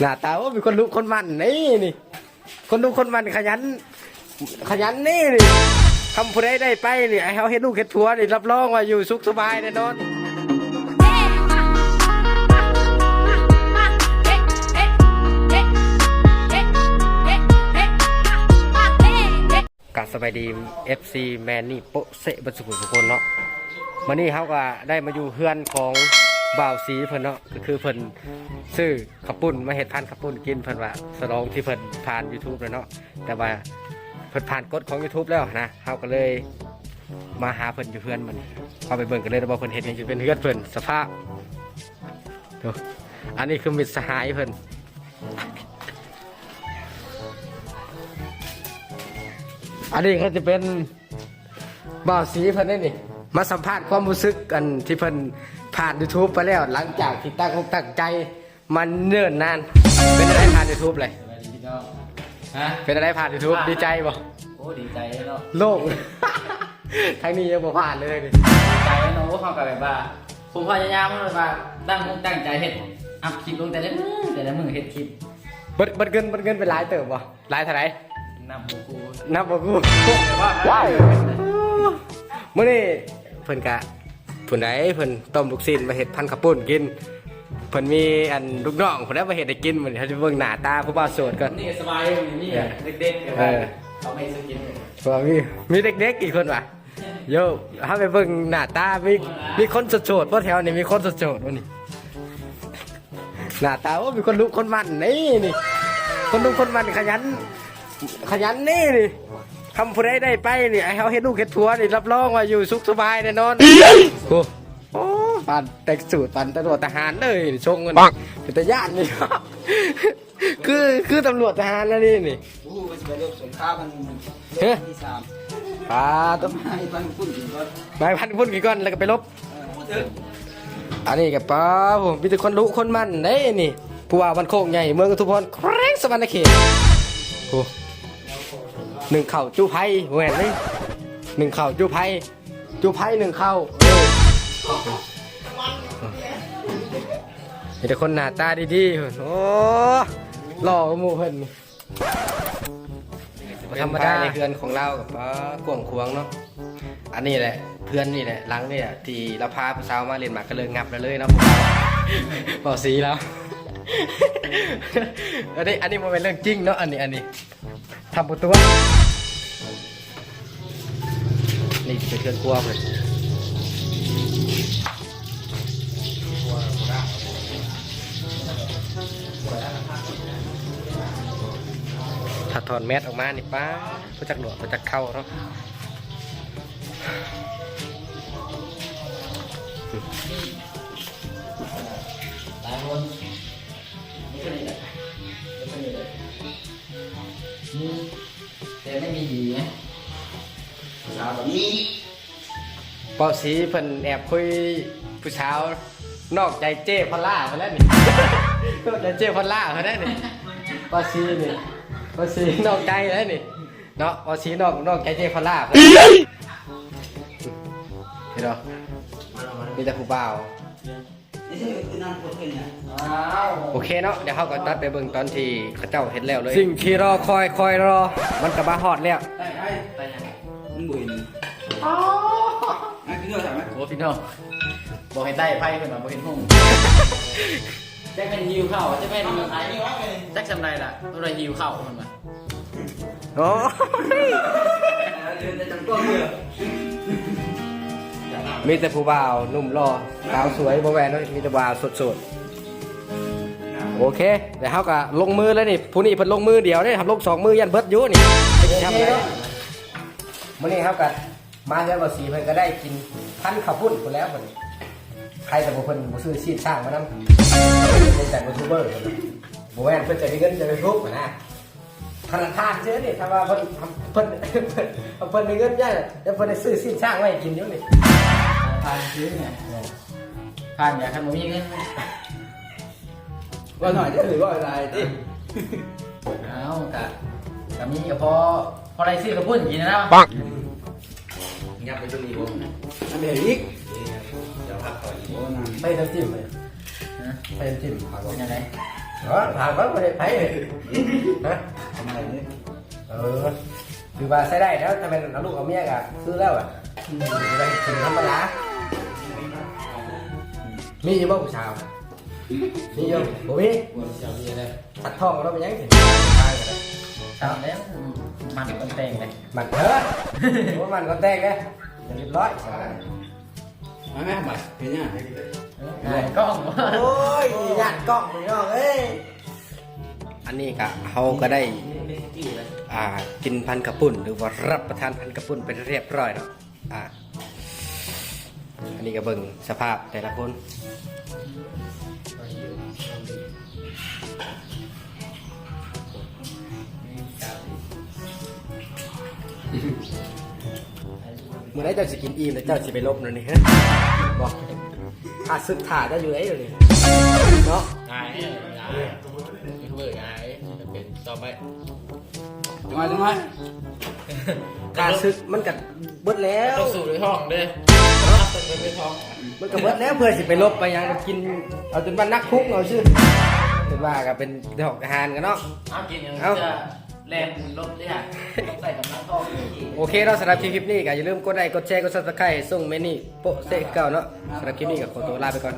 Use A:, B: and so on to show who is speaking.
A: หน้าตาว่าเป็นคนลุกคนมันนี่นี่ คนลุกคนมันขยัน ขยันนี่นี่ทำผู้ใดได้ไปนี่ไอ้เขาเฮ็ดลูกเฮ็ดผัวนี่รับรองว่าอยู่สุขสบายแน่นอนกับสบายดี FC แมนนี่โปะเสะบรรสุขุทุคนเนาะมานี่เขาก็ได้มาอยู่เฮือนของ บ่าวสีเพิ่นเนาะก็คือเพิ่นซื้อขับปุ่นมาเห็ดพันขับปุ่นกินเพิ่นว่าสลองที่เพิ่นผ่าน YouTube เลยเนาะแต่ว่าเพิ่นผ่านกฎของ YouTube แล้วนะเขาก็เลยมาหาเพิ่นอยู่เฮือนมันเขาไปเบิ่งกันเลยว่าเพิ่นเห็ดหยังอยู่เป็นเฮือนเพิ่นสภาพดูอันนี้คือมิตรสหายเพิ่นอันนี้ก็จะเป็นบ่าวสีเพิ่นนี่นี่มาสัมภาษณ์ความรู้สึกกันที่เพิ่น ผ่าน YouTube ไปแล้วหลังจากที่ตั้งอกตั้งใจมันเนิ่นนาน เป็นอะไรผ่าน YouTube เลย
B: สวัสดีพี่น้องฮะ
A: เป็นอะไรผ่าน YouTube ดีใจบ่
B: โอ้ดีใจเนาะ
A: โลกทางนี้ยังบ่ผ่านเลยนี่
B: ดีใจเนาะว่าเขากับแบบว่าผมพยายามแบบว่าตั้งมุกตั้งใจเฮ็ดอัพคลิปลงแต่ละมือแต่ละมือเฮ็ดคลิป
A: เบิดเบิดเงินเบิดเงินเป็นหลายเติบบ่หลายเท่าไหร่
B: นำบูกู
A: นับบ่กู
B: แต่ว่า
A: ว้าว มื้อนี้เพิ่นกะ เพิ่นได้เพิ่นต้มลูกชิ้นมาเฮ็ดพันข้าวปุ้นกินเพิ่นมีอันลูกน้องเพิ่นได้มาเฮ็ดให้กินมื้อนี้เขาจะเบิ่งหน้าตาผู้บ่าวโสดก่อน
B: นี่สบายอยู่นี่อะเด็กๆแบบว่า
A: เออ
B: เขาไม่สกินเลย
A: เพราะว่ามีมีเด็กๆอีกคนว่ะโยถ้าไปเบิ่งหน้าตา มีมีคนโสดๆบ่แถวนี้มีคนโสดๆบ่นี่หน้าตาว่ามีคนลุกคนมันนี่นี่ คนลุกคนมันขยัน ขยันนี่นี่ทำผู้ใดได้ไปนี่ไอ้เขาเฮ็ดลูกเฮ็ดผัวนี่รับรองว่าอยู่สุขสบายแน่นอนโอ้โอ้ปันแต่งสูตรปันตำรวจทหารเลยชงเงินเป็นตาญาตินี่ครับคือคือตำรวจทหารแล้วนี่นี่
C: โอ้ไปเริ่มสงครามมัน
A: เฮ้ย
C: ที่สาม
A: ปาต้น
C: ให้บ้านคุณถึงก็
A: ไม้พันพุ่นกี่ก้อนแล้วก็ไปลบอันนี้กับป้าผมมีแต่คนรู้คนมันเด้นี่ผู้ว่าวันโคกใหญ่เมืองอุทุพรแครงสวรรณเขตโอ้ หนึ่งเข่าจูไพ่แหวนเลยหนึ่งเข่าจูไพ่จูไพ่หนึ่งเข่าเออมีแต่คนหน้าตาดีๆเพิ่นโอ้หล่อหมู่เพิ่นธรรมดาในเพื่อนของเรากับป้ากวงควงเนาะอันนี้แหละ เพื่อนนี่แหละหลังนี่แหละที่เราพาผู้สาวมาเรียนหมากก็เลยงับแล้วเลยเนาะผมบอกสีแล้วอันนี้อันนี้มันเป็นเรื่องจริงเนาะอันนี้อันนี้ ทำประตูนี่เป็นเครื่องครัวเลยถ้าถอนแมสออกมานี่ป้าก็จักหนวดก็จักเข้าเนาะ
B: หลายคน ไม่มีหีไงสาวแบบนี้
A: เปาสีเพิ่นแอบคุยผู้สาวนอกใจเจ้พอลล่ามาแล้วนี่ นอกใจเจ้พอลล่ามาแล้วนี่เปาสีนี่เปาสีนอกใจแล้วนี่เนาะเปาสีนอกนอกใจเจ้พอลล่าเพิ่นเห็นเนาะมีแต่ผู้บ่าว
C: นี่คือนั่งพูดกันเนี่ย
B: อ้าว
A: โอเคเนาะเดี๋ยวเขาก็ตัดไปเบิ่งตอนที่เขาเจ้าเห็นแล้วเลยสิ่งที่รอคอยคอยรอ มันก็มาฮอดแล้ว
C: ได้ได้
B: ไปยังไง
C: มึงบุยนึงนั่นคือเรื่องอะไรไหม
B: โอ้พี่น้องบอกให้ใต้ไพ่เพื่อนมาบอกเห็นห้องแจ็คเป็นฮิวเข้าแจ็คเป็นแจ็คทำไรล่ะอะไรฮิวเข้ามันมา
A: โอ้ย มีแต่ผู้บ่าวหนุ่มรอสาวสวยบ่แหวนเนาะมีแต่บ่าวสดๆโอเคเดี๋ยวเขาก็ลงมือแล้วนี่ผู้นี้เพิ่นลงมือเดียวได้ทำลงสองมือยันเบิดอยู่นี่ไปทำอะไรมื่อนี้ครับกันมาแล้วบ่สีเพิ่นก็ได้กินพันข้าวปุ้นคนแล้วเพิ่นใครแต่บ่เพิ่นบ่ซื้อชีพสร้างมานำเป็นแต่ยูทูบเบอร์เพิ่นบ่แม่นเพิ่นจะมีเงินจะไปทุกข์นะธนาคารเชื่อนี่ถ้าว่าเพิ่นทำเพิ่นเพิ่นเพิ่นมีเงินเยอะเดี๋ยวเพิ่นได้ซื้อชีพสร้างไว้ให้กินอยู่นี่
B: ทานซื้อไงทานอย่าทำมันมีเงิน
C: ว่าหน่อยจะถือว่าอะไรที่
B: เอากะกะมีก็พอพอไรซื้อกระปุ้นกินนะ
C: ยับไปตรงนี้ผมอันเดียวอีกจะพักก่อนโอ้นั่น
A: ไปน้ำจิ้มเลยไปน้ำจิ้มผัก
B: เป็นยังไง
A: เออถามว่าไม่ได้ไปฮะ
B: ทำอะไรเนี่ย
A: เออคือว่าใช้ได้แล้วทำไมเอาลูกเอาเมียกะซื้อแล้วอะไปถึงธรรมดา มีอยู่บ้างผู้ชาวมีอยู่บ่มี
B: ปวดเสียวเยอะเลย
A: ตัดทองเราไปยังถึง
B: ทำแล้วมันเป็นแต่งเลย
A: มันเถอะว่ามันก็แตกเลยจะเรียบร้อย
C: มาแม่บัดเห็นยัง
B: กล้อง
A: โอ้ยญาติกล้องนี่น้องเอ้ยอันนี้กะเขาก็ได้อ่ากินพันกระปุ่นหรือว่ารับประทานพันกระปุ่นเป็นเรียบร้อยแล้วอ่า อันนี้ก็เบิ่งสภาพแต่ละคนเมื่อไรเจ้าสิกินอิ่มแล้วเจ้าสิไปลบนั่นนี่ฮะบอกขาดซึกถ่าได้อยู่ไอ้เดี๋ยวนี้เนาะ
B: ง่ายง่ายยูทูบเบอร์ง่ายเป็นต่อไป
C: จังหวะจังหวะ
A: ขาดซึกมันกัดเบิดแล้ว
B: ต้องสูดด้วยท้องด้วยต้องสูดด้วยท้อง
A: มันก็เบิดแล้วเพื่อสิไปลบไปยังกินเอาจนว่านักคุกเอาชื่อเป็นว่าก็เป็นดอกอาหารกันเนาะ
B: เอากินยังจะแรงลดเลยอะต้องใส่กำลังท้อง
A: โอเคเราะสำหรับคลิปนี้ก็อย่าลืมกดไลค์กดแชร์กดซับสไครต์ส่งเมนี่โปะเซกเก่าเนาะสำหรับคลิปนี้ก็ขอตัวลาไปก่อน